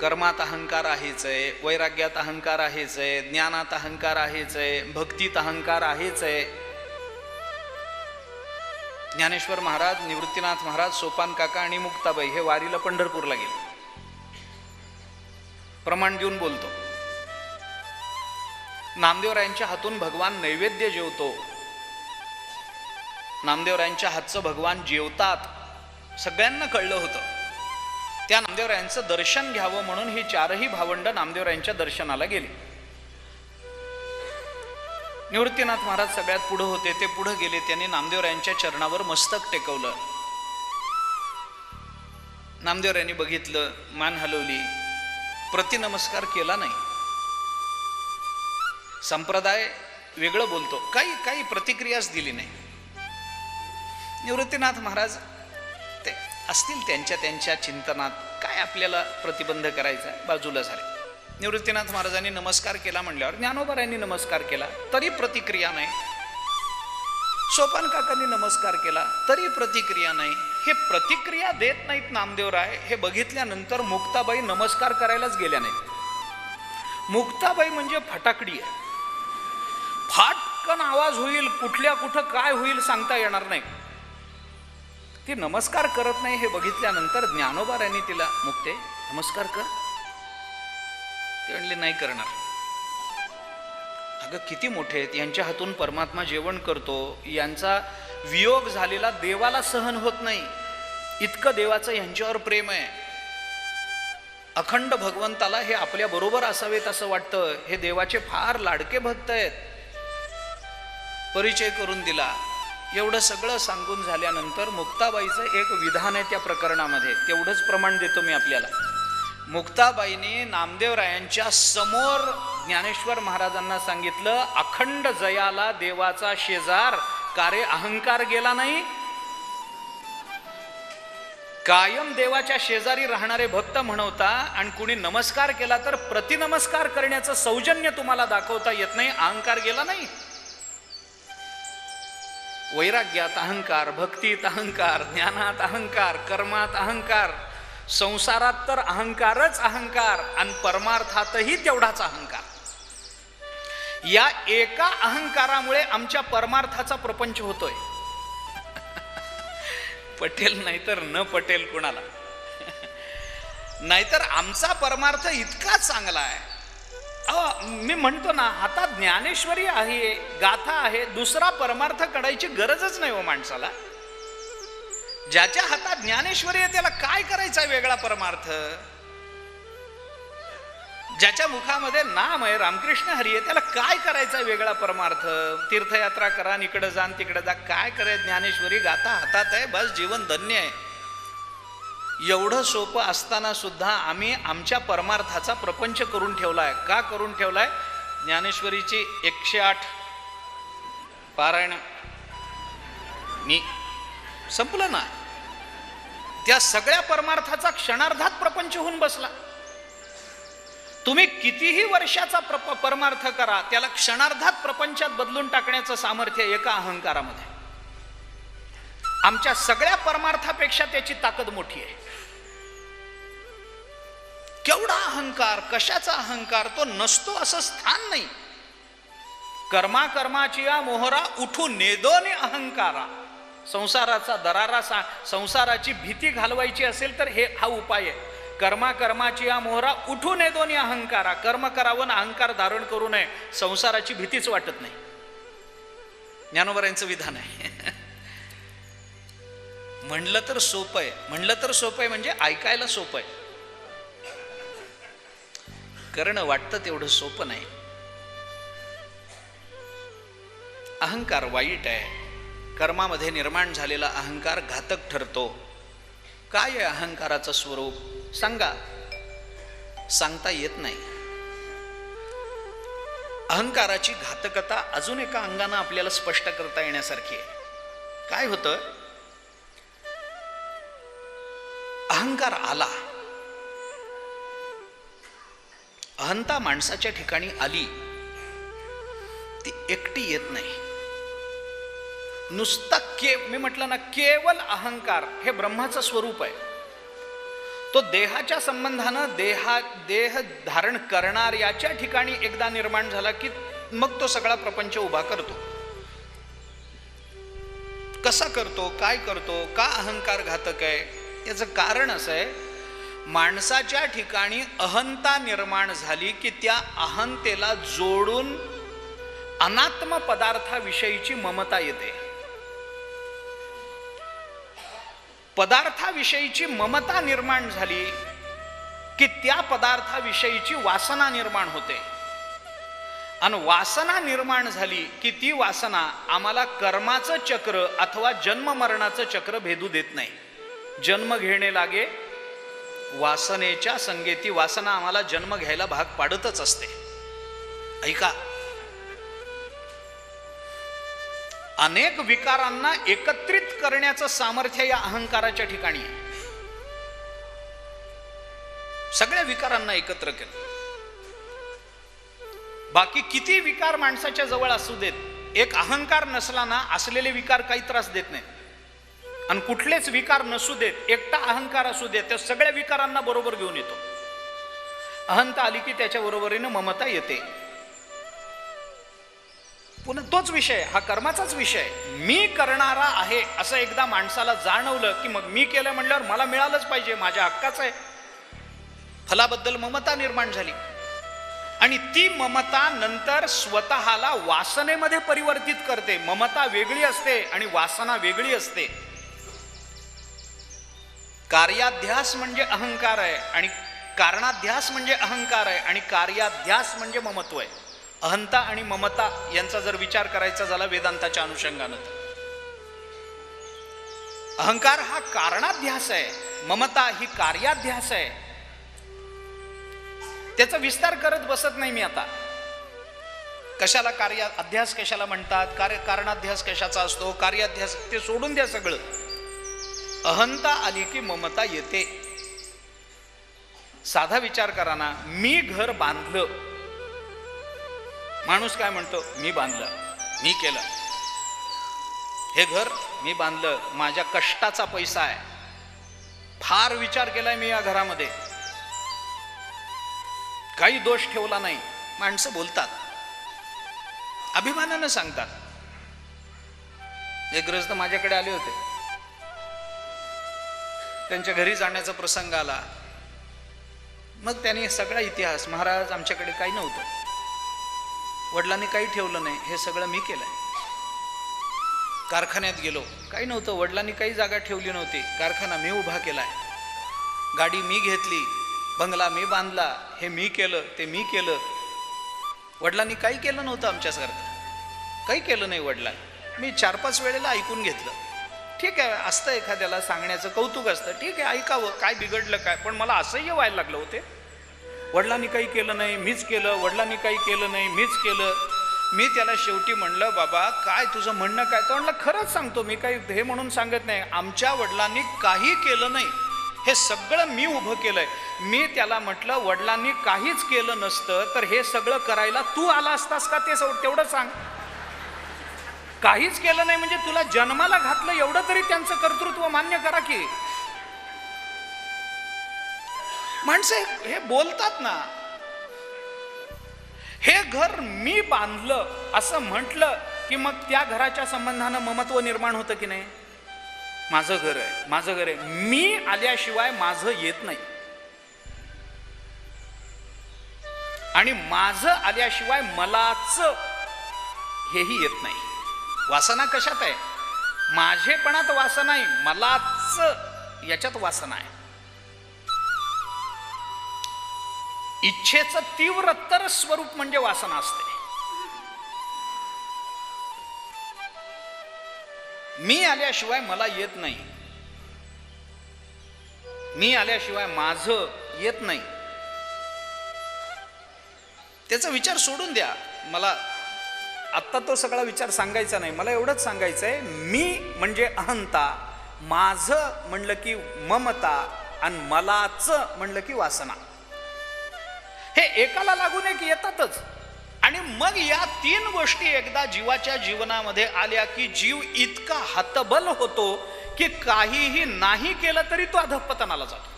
कर्मात अहंकार आहेच आहे वैराग्यात अहंकार आहेच आहे ज्ञानात अहंकार आहेच आहे भक्तीत अहंकार आहेच आहे. ज्ञानेश्वर महाराज निवृत्तीनाथ महाराज सोपान काका आणि मुक्ताबाई हे वारीला पंढरपूरला गेले. प्रमाण देऊन बोलतो. नामदेवरायांच्या हातून भगवान नैवेद्य जेवतो. नामदेवरायांच्या हातचं भगवान जेवतात. सगळ्यांना कळलं होतं. त्या नामदेवरायांचं दर्शन घ्यावं म्हणून ही चारही भावंड नामदेवरायांच्या दर्शनाला गेली. निवृत्तीनाथ महाराज सगळ्यात पुढे होते ते पुढे गेले त्यांनी नामदेवरायांच्या चरणावर मस्तक टेकवलं. नामदेवरायांनी बघितलं मान हलवली प्रतिनमस्कार केला नाही. संप्रदाय वेगळं बोलतो काही काही प्रतिक्रियाच दिली नाही. निवृत्तीनाथ महाराज असतील त्यांच्या त्यांच्या चिंतनात काय आपल्याला प्रतिबंध करायचा बाजूला झाले. निवृत्तीनाथ महाराजांनी नमस्कार केला म्हणल्यावर ज्ञानोबारायांनी नमस्कार केला तरी प्रतिक्रिया नाही. सोपान काकांनी नमस्कार केला तरी प्रतिक्रिया नाही. हे प्रतिक्रिया देत नाहीत नामदेवराय हे बघितल्यानंतर मुक्ताबाई नमस्कार करायलाच गेल्या नाहीत. मुक्ताबाई म्हणजे फटाकडी आहे. फाटकन आवाज होईल कुठल्या कुठं काय होईल सांगता येणार नाही. ती नमस्कार करत नाही हे बघितल्यानंतर ज्ञानोबारांनी तिला मुक्ते नमस्कार कर. ते म्हणले नाही करणार. अगं किती मोठे आहेत. यांच्या हातून परमात्मा जेवण करतो. यांचा वियोग झालेला देवाला सहन होत नाही. इतकं देवाचं यांच्यावर प्रेम आहे. अखंड भगवंताला हे आपल्या बरोबर असावेत असं वाटतं. हे देवाचे फार लाडके भक्त आहेत. परिचय करून दिला. एवढं सगळं सांगून झाल्यानंतर मुक्ताबाईचं एक विधान आहे त्या प्रकरणामध्ये. तेवढंच प्रमाण देतो मी आपल्याला. मुक्ताबाईने नामदेवरायांच्या समोर ज्ञानेश्वर महाराजांना सांगितलं अखंड जयाला देवाचा शेजार कारे अहंकार गेला नाही. कायम देवाच्या शेजारी राहणारे भक्त म्हणवता आणि कुणी नमस्कार केला तर प्रतिनमस्कार करण्याचं सौजन्य तुम्हाला दाखवता येत नाही अहंकार गेला नाही. वैराग्यात अहंकार भक्तीत अहंकार ज्ञानात अहंकार कर्मात अहंकार संसारात तर अहंकारच अहंकार आणि परमार्थातही तेवढाच अहंकार. या एका अहंकारामुळे आमच्या परमार्थाचा प्रपंच होतोय. पटेल नाहीतर न पटेल कुणाला? नाहीतर आमचा परमार्थ इतका चांगला आहे. मी म्हणतो ना हातात ज्ञानेश्वरी आहे गाथा आहे दुसरा परमार्थ काढायची गरजच नाही हो माणसाला. ज्याच्या हातात ज्ञानेश्वरी आहे त्याला काय करायचा वेगळा परमार्थ? ज्याच्या मुखामध्ये नाम आहे रामकृष्ण हरी आहे त्याला काय करायचा वेगळा परमार्थ? तीर्थयात्रा करा इकडं जा तिकडं जा काय करे ज्ञानेश्वरी? गाथा हातात आहे बस जीवन धन्य आहे. एवढं सोपं असताना सुद्धा आम्ही आमच्या परमार्थाचा प्रपंच करून ठेवलाय. का करून ठेवलाय? ज्ञानेश्वरीची एकशे आठ पारायण मी संपलं ना? त्या सगळ्या परमार्थाचा क्षणार्धात प्रपंच होऊन बसला. तुम्ही कितीही वर्षाचा प्रप परमार्थ करा त्याला क्षणार्धात प्रपंचात बदलून टाकण्याचं सामर्थ्य एका अहंकारामध्ये. आमच्या सगळ्या परमार्थापेक्षा त्याची ताकद मोठी आहे. केवढा अहंकार कशाचा अहंकार? तो नसतो असं स्थान नाही. कर्मा कर्माची या मोहरा उठून नेदोने अहंकारा. संसाराचा दरारा सा संसाराची भीती घालवायची असेल तर हे हा उपाय आहे. कर्मा कर्माची या मोहरा उठून नेदोने अहंकारा. कर्म करावं अहंकार धारण करू नये. संसाराची भीतीच वाटत नाही. ज्ञानोबरांचं विधान आहे. म्हणलं तर सोपं आहे. म्हणलं तर सोपं आहे म्हणजे ऐकायला सोपं आहे. करणं वाटतं तेवढं सोपं नाही. अहंकार वाईट आहे. कर्मामध्ये निर्माण झालेला अहंकार घातक ठरतो. काय आहे अहंकाराचं स्वरूप? सांगा. सांगता येत नाही. अहंकाराची घातकता अजून एका अंगानं आपल्याला स्पष्ट करता येण्यासारखी आहे. काय होतं? अहंकार आला. अहंता माणसाच्या ठिकाणी आली ती एकटी येत नाही. नुसता के मी म्हटलं ना केवळ अहंकार हे ब्रह्माचं स्वरूप आहे. तो देहाच्या संबंधानं देहा देह धारण करणार याच्या ठिकाणी एकदा निर्माण झाला की मग तो सगळा प्रपंच उभा करतो. कसा करतो काय करतो का अहंकार घातक आहे? याचं कारण असं आहे माणसाच्या ठिकाणी अहंता निर्माण झाली की त्या अहंतेला जोडून अनात्म पदार्थाविषयीची ममता येते. पदार्थाविषयीची ममता निर्माण झाली की त्या पदार्थाविषयीची वासना निर्माण होते. आणि वासना निर्माण झाली की ती वासना आम्हाला कर्माचं चक्र अथवा जन्म मरणाचं चक्र भेदू देत नाही. जन्म घेणे लागे वासनेच्या संगेती वासना आम्हाला जन्म घ्यायला भाग पाडतच असते. ऐका. अनेक विकारांना एकत्रित करण्याचं सामर्थ्य या अहंकाराच्या ठिकाणी आहे. सगळ्या विकारांना एकत्र केलं. बाकी किती विकार माणसाच्या जवळ असू देत एक अहंकार नसला ना असलेले विकार काही त्रास देत नाही आणि कुठलेच विकार नसू देत एकटा अहंकार असू देत त्या सगळ्या विकारांना बरोबर घेऊन येतो. अहंता आली की त्याच्या बरोबरीनं ममता येते. पुन्हा तोच विषय हा कर्माचाच विषय. मी करणारा आहे असं एकदा माणसाला जाणवलं की मग मी केलं म्हणल्यावर मला मिळालंच पाहिजे माझ्या हक्काचं आहे. फलाबद्दल ममता निर्माण झाली. आणि ती ममता नंतर स्वतःला वासनेमध्ये परिवर्तित करते. ममता वेगळी असते आणि वासना वेगळी असते. कार्याध्यास म्हणजे अहंकार आहे आणि कारणाध्यास म्हणजे अहंकार आहे आणि कार्याध्यास म्हणजे ममत्व आहे. अहंता आणि ममता यांचा जर विचार करायचा झाला वेदांताच्या अनुषंगानं तर. अहंकार हा कारणाध्यास आहे ममता ही कार्याध्यास आहे. त्याचा विस्तार करत बसत नाही मी आता. कशाला कार्य अध्यास कशाला म्हणतात कार्य कारणाध्यास कशाचा असतो कार्याध्यास ते सोडून द्या सगळं. अहंता आली की ममता येते. साधा विचार करा ना मी घर बांधलं. माणूस काय म्हणतो? मी बांधलं. मी केलं. हे घर मी बांधलं. माझ्या कष्टाचा पैसा आहे. फार विचार केलाय मी या घरामध्ये. काही दोष ठेवला नाही. माणसं बोलतात. अभिमानानं सांगतात. एक ग्रस्त माझ्याकडे आले होते. त्यांच्या घरी जाण्याचा प्रसंग आला. मग त्यांनी सगळा इतिहास महाराज आमच्याकडे काही नव्हतं. वडिलांनी काही ठेवलं नाही हे सगळं मी केलंय. कारखान्यात गेलो काही नव्हतं. वडिलांनी काही जागा ठेवली नव्हती. कारखाना मी उभा केलाय. गाडी मी घेतली बंगला मी बांधला हे मी केलं ते मी केलं. वडिलांनी काही केलं नव्हतं आमच्यासारखं. काही केलं नाही वडिलांनी. मी चार पाच वेळेला ऐकून घेतलं. ठीक आहे असतं एखाद्याला सांगण्याचं कौतुक असतं. ठीक आहे ऐकावं काय बिघडलं काय? पण मला असंही व्हायला लागलं होते. वडिलांनी काही केलं नाही मीच केलं वडिलांनी काही केलं नाही मीच केलं. मी त्याला शेवटी म्हणलं बाबा काय तुझं म्हणणं काय? तर म्हणलं खरंच सांगतो मी काही हे म्हणून सांगत नाही. आमच्या वडिलांनी काही केलं नाही. हे सगळं मी उभं केलंय. मी त्याला म्हटलं वडिलांनी काहीच केलं नसतं तर हे सगळं करायला तू आला असतास का ते तेवढं सांग. काहीच केलं नाही म्हणजे तुला जन्माला घातलं एवढं तरी त्यांचं कर्तृत्व मान्य करा की. माणसं हे- हे बोलतात ना हे घर मी बांधलं असं म्हटलं की मग त्या घराच्या संबंधानं ममत्व निर्माण होतं की नाही? माझं घर आहे माझं घर आहे. मी आल्याशिवाय माझं येत नाही. आणि माझं आल्याशिवाय मलाच हेही येत नाही. वासना कशात आहे? माझेपणात वासना आहे मलाच याच्यात वासना आहे. इच्छेचं तीव्रतर स्वरूप म्हणजे वासना असते. मी आल्याशिवाय मला येत नाही. मी आल्याशिवाय माझं येत नाही. त्याचा विचार सोडून द्या. मला आत्ता तो सगळा विचार सांगायचा नाही. मला एवढंच सांगायचं आहे मी म्हणजे अहंता माझं म्हणलं की ममता आणि मलाच म्हणलं की वासना. हे एकाला लागून एक येतातच. आणि मग या तीन गोष्टी एकदा जीवाच्या जीवनामध्ये आल्या की जीव इतका हतबल होतो की काहीही नाही केलं तरी तो अधपतनाला जातो.